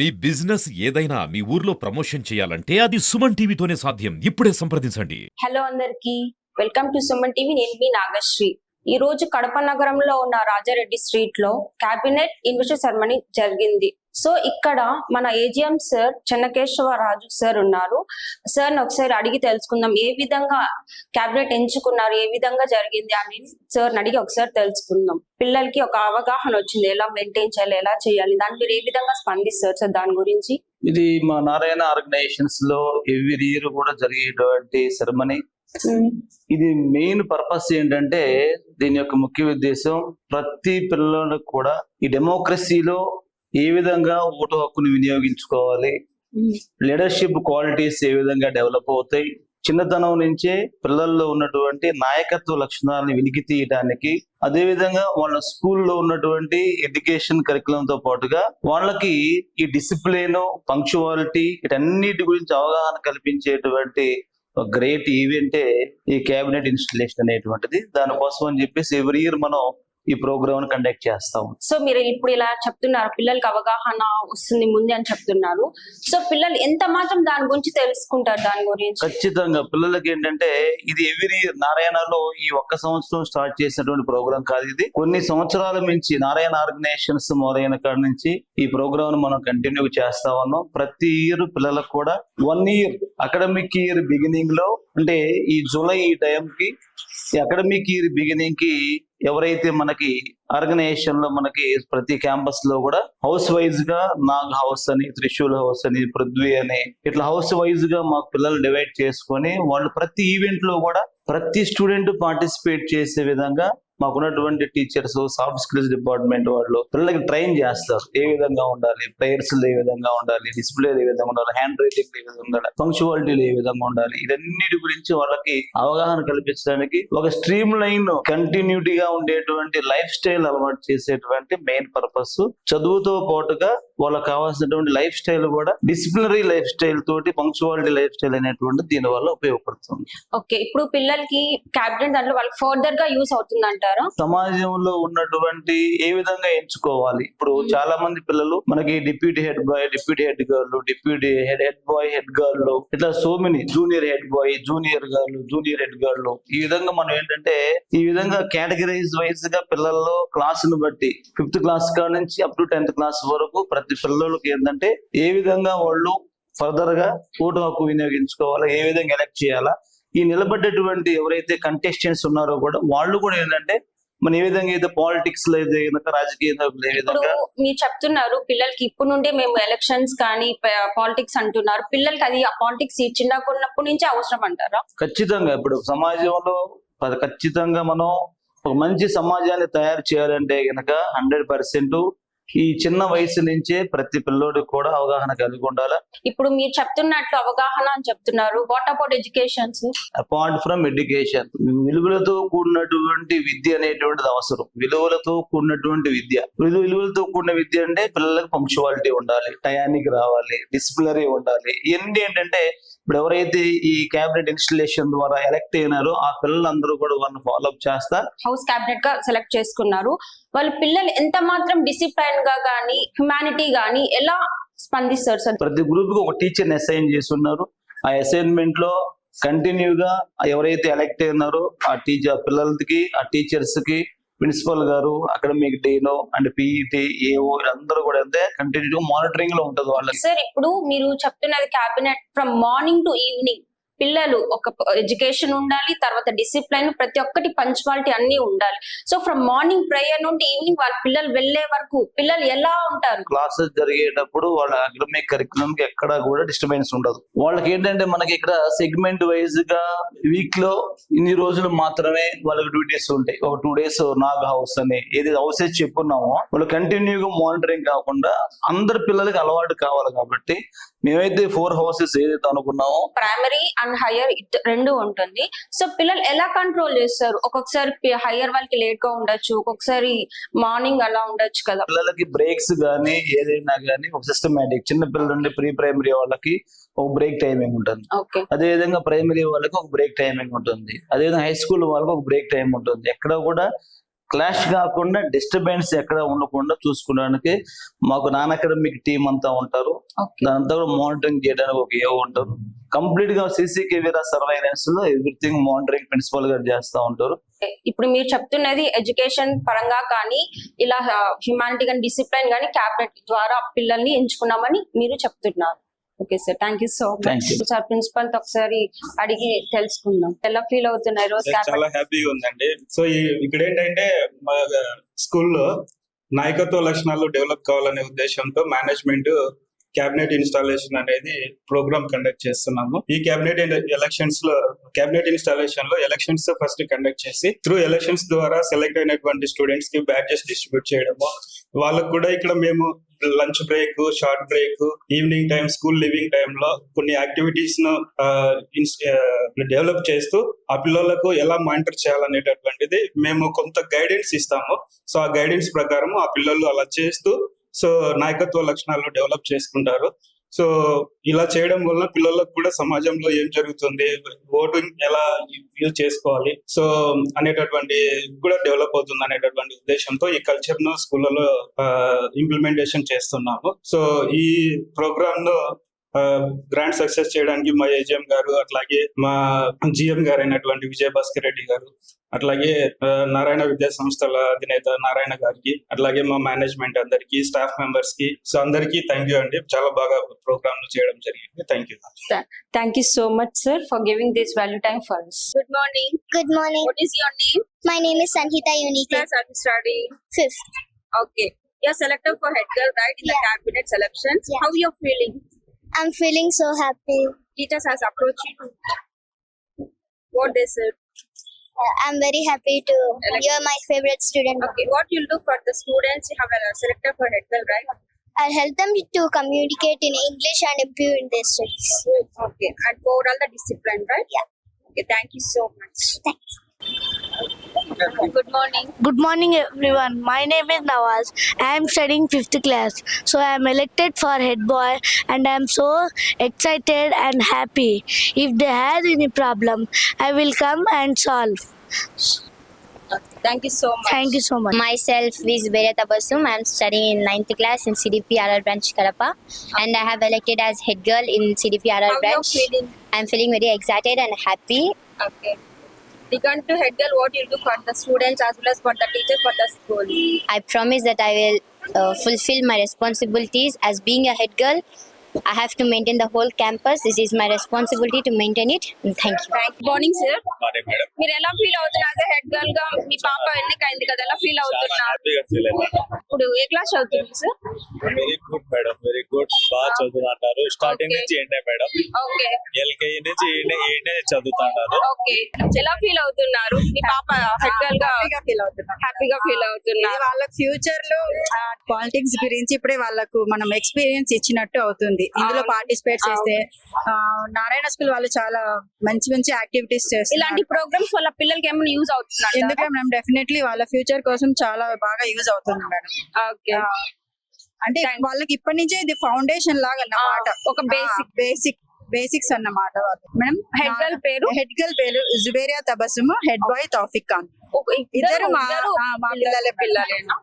మీ business ఏదైనా మీ ఊర్లో promotion చేయాలంటే అది సుమన్ టీవీతోనే సాధ్యం. ఇప్పుడే సంప్రదించండి. హలో అందరికి వెల్కమ్ టు సుమన్ టీవీ నేను మీ నాగశ్రీ. ఈ రోజు కడప నగరంలో ఉన్న రాజారెడ్డి స్ట్రీట్లో కేబినెట్ ఇన్వెస్టర్ సెరమనీ జరిగింది. సో ఇక్కడ మన AGM sir Chennakesava Raju sir ఉన్నారు. సార్ ఒకసారి అడిగి తెలుసుకుందాం. ఏ విధంగా కేబినెట్ ఎంచుకున్నారు? ఏ విధంగా జరిగింది? అని సార్ అడిగి ఒకసారి తెలుసుకుందాం. పిల్లలకి ఒక అవగాహన వచ్చింది. ఎలా మెయింటైన్ చేయాలి? ఎలా చేయాలి? దాన్ని మీరు ఏ విధంగా స్పందిస్తారు సార్ దాని గురించి? ఇది మా నారాయణ ఆర్గనైజేషన్స్లో ఎవ్రీ ఇయర్ కూడా జరిగేటువంటి సెరమనీ ఇది మెయిన్ పర్పస్ ఏంటంటే దీని యొక్క ముఖ్య ఉద్దేశం ప్రతి పిల్లలకు కూడా ఈ డెమోక్రసీలో ఏ విధంగా ఓటు హక్కుని వినియోగించుకోవాలి? లీడర్షిప్ క్వాలిటీస్ ఏ విధంగా డెవలప్ అవుతాయి? చిన్నతనం నుంచే పిల్లల్లో ఉన్నటువంటి నాయకత్వ లక్షణాలను వెలికి తీయడానికి అదే విధంగా వాళ్ళ స్కూల్లో ఉన్నటువంటి ఎడ్యుకేషన్ కరికులం తో పాటుగా వాళ్ళకి ఈ డిసిప్లిన్ పంక్చువాలిటీ వీటన్నిటి గురించి అవగాహన కల్పించేటువంటి గ్రేట్ ఈవెంటే ఈ క్యాబినెట్ ఇన్స్టలేషన్ అనేటువంటిది. దానికోసం అని చెప్పేసి ఎవ్రీ ఇయర్ మనం ఈ ప్రోగ్రామ్ కండక్ట్ చేస్తాం సో మీరు ఇప్పుడు ఇలా చెప్తున్నారు పిల్లలకి అవగాహన వస్తుంది ముందే అని చెప్తున్నారు. సో పిల్లలు ఎంత మాత్రం దాని గురించి తెలుసుకుంటారు దాని గురించి? ఖచ్చితంగా పిల్లలకి ఏంటంటే ఇది ఎవ్రీ ఇయర్ నారాయణలో ఈ ఒక్క సంవత్సరం స్టార్ట్ చేసినటువంటి ప్రోగ్రామ్ కాదు ఇది. కొన్ని సంవత్సరాల నుంచి నారాయణ ఆర్గనైజేషన్స్ మొదలైన కాడ నుంచి ఈ ప్రోగ్రామ్ మనం కంటిన్యూ చేస్తా ఉన్నాం. ప్రతి ఇయర్ పిల్లలకు కూడా వన్ ఇయర్ అకాడమిక్ ఇయర్ బిగినింగ్లో అంటే ఈ జూలై ఈ టైంకి అకాడమిక్ ఇయర్ బిగినింగ్కి ఎవరైతే మనకి ఆర్గనైజేషన్లో మనకి ప్రతి క్యాంపస్లో కూడా హౌస్ వైజ్గా నాగ్ హౌస్ అని త్రిశూల్ హౌస్ అని పృథ్వీ అని ఇట్లా హౌస్ వైజ్గా మా పిల్లలు డివైడ్ చేసుకొని వాళ్ళు ప్రతి ఈవెంట్లో కూడా ప్రతి స్టూడెంట్ పార్టిసిపేట్ చేసే విధంగా మాకున్నటువంటి టీచర్స్ సాఫ్ట్ స్కిల్స్ డిపార్ట్మెంట్ వాళ్ళు పిల్లలకి ట్రైన్ చేస్తారు. ఏ విధంగా ఉండాలి? ప్రేయర్స్ ఏ విధంగా ఉండాలి? డిస్ప్లే ఏ విధంగా ఉండాలి? హ్యాండ్ రైటింగ్ ఏ విధంగా ఉండాలి? పంక్చువాలిటీలు ఏ విధంగా ఉండాలి? ఇదన్నిటి గురించి వాళ్ళకి అవగాహన కల్పించడానికి ఒక స్ట్రీమ్ లైన్ కంటిన్యూటీగా ఉండేటువంటి లైఫ్ స్టైల్ అలవాటు చేసేటువంటి మెయిన్ పర్పస్ చదువుతో పాటుగా వాళ్ళకి కావాల్సినటువంటి లైఫ్ స్టైల్ కూడా డిసిప్లినరీ లైఫ్ స్టైల్ తోటి పంక్చువాలిటీ లైఫ్ స్టైల్ అనేటువంటి దీని వల్ల ఉపయోగపడుతుంది. ఓకే ఇప్పుడు పిల్లలకి క్యాబినెట్ దాంట్లో వాళ్ళకి ఫర్దర్గా యూస్ అవుతుంది అంటారా సమాజంలో ఉన్నటువంటి ఏ విధంగా ఎంచుకోవాలి? ఇప్పుడు చాలా మంది పిల్లలు మనకి deputy head boy deputy head girl deputy head head boy head girl ఇట్లా so many junior head boy junior girl junior head girl ఈ విధంగా మనం ఏంటంటే ఈ విధంగా కేటగిరైజ్ వైజ్గా పిల్లల్లో క్లాసును బట్టి ఫిఫ్త్ క్లాస్ కాడ నుంచి అప్ టు టెన్త్ క్లాస్ వరకు ప్రతి పిల్లలకి ఏంటంటే ఏ విధంగా వాళ్ళు ఫర్దర్గా ఓటు హక్కు వినియోగించుకోవాలా ఏ విధంగా ఎలక్ట్ చేయాలా ఈ నిలబడ్డటువంటి ఎవరైతే కంటెస్టెంట్స్ ఉన్నారో కూడా వాళ్ళు కూడా ఏంటంటే మన ఏ విధంగా అయితే పాలిటిక్స్లో అయితే కనుక రాజకీయ ఏ విధంగా మీరు చెప్తున్నారు పిల్లలకి ఇప్పుడు నుండే మేము ఎలక్షన్స్ కానీ పాలిటిక్స్ అంటున్నారు. పిల్లలకి అది ఆ పాలిటిక్స్ చిన్నగా ఉన్నప్పటి నుంచి అవసరం అంటారా? ఖచ్చితంగా ఇప్పుడు సమాజంలో ఖచ్చితంగా మనం ఒక మంచి సమాజాన్ని తయారు చేయాలంటే గనక హండ్రెడ్ పర్సెంట్ ఈ చిన్న వయసు నుంచే ప్రతి పిల్లోడికి కూడా అవగాహన కలిగి ఉండాలి. ఇప్పుడు మీరు చెప్తున్నట్లు అవగాహన అని చెప్తున్నారు. What about educations apart from education విలువలతో కూడినటువంటి విద్య అనేటువంటిది అవసరం. విలువలతో కూడినటువంటి విద్య. విలు- విలువలతో కూడిన విద్య అంటే పిల్లలకు పంక్చువాలిటీ ఉండాలి. టయానికి రావాలి. డిసిప్లినరీ ఉండాలి. ఇవన్నీ ఏంటంటే ఇప్పుడు ఎవరైతే ఈ క్యాబినెట్ ఇన్స్టలేషన్ ద్వారా ఎలక్ట్ అయినారో ఆ పిల్లలందరూ కూడా వాళ్ళని ఫాలో అప్ చేస్తా. హౌస్ క్యాబినెట్గా సెలెక్ట్ చేసుకున్నారు. వాళ్ళ పిల్లలు ఎంత మాత్రం డిసిప్లైన్గా కానీ హ్యుమానిటీ గానీ ఎలా స్పందిస్తారు సార్? ప్రతి గ్రూప్కి ఒక టీచర్ అసైన్ చేసి ఉన్నారు ఆ అసైన్మెంట్లో కంటిన్యూగా ఎవరైతే ఎలక్ట్ అయినారో ఆ టీచర్ పిల్లలకి ఆ టీచర్స్కి ప్రిన్సిపల్ గారు అకాడమిక్ డేలో అండ్ పీఈటీ ఏఓ అందరూ కూడా అంటే కంటిన్యూ మానిటరింగ్లో ఉంటుంది వాళ్ళకి. సార్ ఇప్పుడు మీరు చెప్తున్నది cabinet from morning to evening పిల్లలు ఒక ఎడ్యుకేషన్ ఉండాలి తర్వాత డిసిప్లైన్ ప్రతి ఒక్కటి పంచువాలిటీ అన్ని ఉండాలి. సో ఫ్రమ్ మార్నింగ్ ప్రేయర్ నుండి ఈవినింగ్ వాళ్ళ పిల్లలు వెళ్ళే వరకు పిల్లలు ఎలా ఉంటారు? క్లాసెస్ జరిగేటప్పుడు వాళ్ళ అకాడమిక్ కరికులం కి ఎక్కడ కూడా డిస్టర్బెన్స్ ఉండదు. వాళ్ళకి ఏంటంటే మనకి ఇక్కడ సెగ్మెంట్ వైజ్గా వీక్లో ఇన్ని రోజులు మాత్రమే వాళ్ళకి డ్యూటీస్ ఉంటాయి. ఒక టూ డేస్ నాగ్ హౌస్ అని ఏది హౌసెస్ చెప్పున్నామో వాళ్ళు కంటిన్యూగా మానిటరింగ్ కాకుండా అందరి పిల్లలకి అలవాటు కావాలి కాబట్టి మేమైతే ఫోర్ హౌసెస్ ఏదైతే అనుకున్నామో ప్రైమరీ అండ్ హైయర్ రెండు ఉంటుంది. సో పిల్లలు ఎలా కంట్రోల్ చేస్తారు? ఒక్కొక్కసారి హైయర్ వాళ్ళకి లేట్గా ఉండొచ్చు ఒక్కొక్కసారి మార్నింగ్ అలా ఉండొచ్చు కదా. పిల్లలకి బ్రేక్స్ గానీ ఏదైనా గానీ ఒక సిస్టమేటిక్ చిన్న పిల్లల నుండి ప్రీ ప్రైమరీ వాళ్ళకి ఒక బ్రేక్ టైమింగ్ ఉంటుంది. అదే విధంగా ప్రైమరీ వాళ్ళకి ఒక బ్రేక్ టైమింగ్ ఉంటుంది. అదే విధంగా హై స్కూల్ వాళ్ళకి ఒక బ్రేక్ టైం ఉంటుంది. ఎక్కడ కూడా క్లాష్ కాకుండా డిస్టర్బెన్స్ ఎక్కడ ఉండకుండా చూసుకోవడానికి మాకు నాన్ అకాడమిక్ టీం అంతా ఉంటారు. దానంతా కూడా మానిటరింగ్ చేయడానికి ఒక ఏవో ఉంటారు. కంప్లీట్గా సీసీ కెమెరా సర్వైలెన్స్లో ఎవ్రీథింగ్ మానిటరింగ్ ప్రిన్సిపల్ గారు చేస్తా ఉంటారు. ఇప్పుడు మీరు చెప్తున్నది ఎడ్యుకేషన్ పరంగా కానీ ఇలా హ్యుమానిటీ కానీ డిసిప్లిన్ కానీ క్యాబినెట్ ద్వారా పిల్లల్ని ఎంచుకున్నామని మీరు చెప్తున్నారు. Okay sir thank you so much. Sir ప్రిన్సిపల్తో ఒకసారి అడిగి తెలుసుకుందాం. ఎలా ఫీల్ అవుతున్నారు రోజు చాలా హ్యాపీగా ఉందండి. సో ఇక్కడ ఏంటంటే మా స్కూల్లో నాయకత్వ లక్షణాలు డెవలప్ కావాలనే ఉద్దేశంతో మేనేజ్మెంట్ క్యాబినెట్ ఇన్స్టాలేషన్ అనేది ప్రోగ్రామ్ కండక్ట్ చేస్తున్నాము. ఈ క్యాబినెట్ ఎలక్షన్స్లో క్యాబినెట్ ఇన్స్టాలేషన్లో ఎలక్షన్స్ ఫస్ట్ కండక్ట్ చేసి త్రూ ఎలక్షన్స్ ద్వారా సెలెక్ట్ అయినటువంటి స్టూడెంట్స్కి బ్యాచెస్ డిస్ట్రిబ్యూట్ చేయడము. వాళ్ళకు కూడా ఇక్కడ మేము lunch break short break evening time school leaving టైమ్లో కొన్ని యాక్టివిటీస్ను డెవలప్ చేస్తూ ఆ పిల్లలకు ఎలా మానిటర్ చేయాలనేటటువంటిది మేము కొంత గైడెన్స్ ఇస్తాము. సో ఆ గైడెన్స్ ప్రకారం ఆ పిల్లలు అలా చేస్తూ సో నాయకత్వ లక్షణాలు డెవలప్ చేసుకుంటారు. సో ఇలా చేయడం వల్ల పిల్లలకు కూడా సమాజంలో ఏం జరుగుతుంది ఓటింగ్ ఎలా యూజ్ చేసుకోవాలి సో అనేటటువంటి కూడా డెవలప్ అవుతుంది అనేటటువంటి ఉద్దేశంతో ఈ కల్చర్ను స్కూళ్ళలో ఇంప్లిమెంటేషన్ చేస్తున్నాము. సో ఈ ప్రోగ్రామ్ను గ్రాండ్ సక్సెస్ చేయడానికి మా ఏజిఎం గారు అట్లాగే మా జిఎం గారు అయినటువంటి విజయ భాస్కర్ రెడ్డి గారు అట్లాగే నారాయణ విద్యా సంస్థల అధినేత నారాయణ గారికి అట్లాగే మా మేనేజ్మెంట్ అందరికి స్టాఫ్ మెంబర్స్కి సో అందరికీ థ్యాంక్ యూ అండి. చాలా బాగా ప్రోగ్రామ్ చేయడం జరిగింది. Thank you thank you so much sir for giving this value time for us. Good morning Good morning. What is your name My name is Sanhita Unique. class are you studying Fifth. okay. You're selected for head girl right in the cabinet selections Yeah. how you're feeling? I'm feeling so happy. teachers has approached you to what they said Uh, I'm very happy to. You're my favorite student. okay what you'll do for the students you have a selected for head girl right I'll help them to communicate in English and improve in their studies. okay and for all the discipline right Yeah. okay thank you so much Thanks. Good morning Good morning, everyone. My name is Nawaz. I am studying fifth class. So I am elected for head boy, and I am so excited and happy. If they have any problem, I will come and solve. thank you so much Thank you so much. Myself is Beria Tabasum. I'm studying in 9th class in CDP RR branch Karapa and I have elected as head girl in CDP RR how you're branch. feeling I'm feeling very excited and happy. okay regarding to girl what you'll do for the students as well as for the teachers for the school I promise that I will uh, fulfill my responsibilities as being a head girl. I have to maintain the whole campus. This is my responsibility to maintain it. And thank you. Morning sir madam మీరు ఎలా feel అవుతున్నారు head గర్ల్గా? మీ పాప ఎన్నికైంది కదా ఎలా feel అవుతున్నారు? హ్యాపీగా feel అయ్యాను ఇప్పుడు ఏ క్లాస్ చదువుతుంది sir very good madam very good బాగా చదువుతున్నారు స్టార్టింగ్ Okay. నుంచి ఏంటే మేడం ఓకే ఎల్కేజీ నుంచి ఈయనే చదువుతున్నారు ఓకే ఎలా ఫీల్ అవుతున్నారు? మీ పాప హెడ్ గర్ల్గా ఫీల్ అవుతున్నాం హ్యాపీగా ఫీల్ అవుతున్నారు. వాళ్ళ ఫ్యూచర్లో పాలిటిక్స్ గురించి ఇప్పుడే వాళ్ళకు మనం ఎక్స్పీరియన్స్ ఇచ్చినట్టు అవుతుంది. ఇందులో అవును. పార్టిసిపేట్ చేస్తే నారాయణ స్కూల్ వాళ్ళు చాలా మంచి మంచి యాక్టివిటీస్ ఇలాంటి చేస్తారు ప్రోగ్రామ్స్ వల్ల పిల్లలకి ఏమైనా యూజ్ అవుతుంది ఎందుకంటే మనం డెఫినెట్లీ వాళ్ళ ఫ్యూచర్ కోసం చాలా బాగా యూజ్ అవుతుంది మేడం ఓకే అంటే వాళ్ళకి ఇప్పటి నుంచే ఇది ఫౌండేషన్ లాగా అన్నమాట. ఒక basic. బేసిక్ బేసిక్స్ అన్నమాట వాళ్ళు మేడం హెడ్ గర్ల్ పేరు? హెడ్ గర్ల్ పేరు జుబేరియా తబస్సుము హెడ్ బాయ్ తౌఫిక్ ఖాన్ ఇద్దరు మా- పిల్లలే. పిల్లలేనా?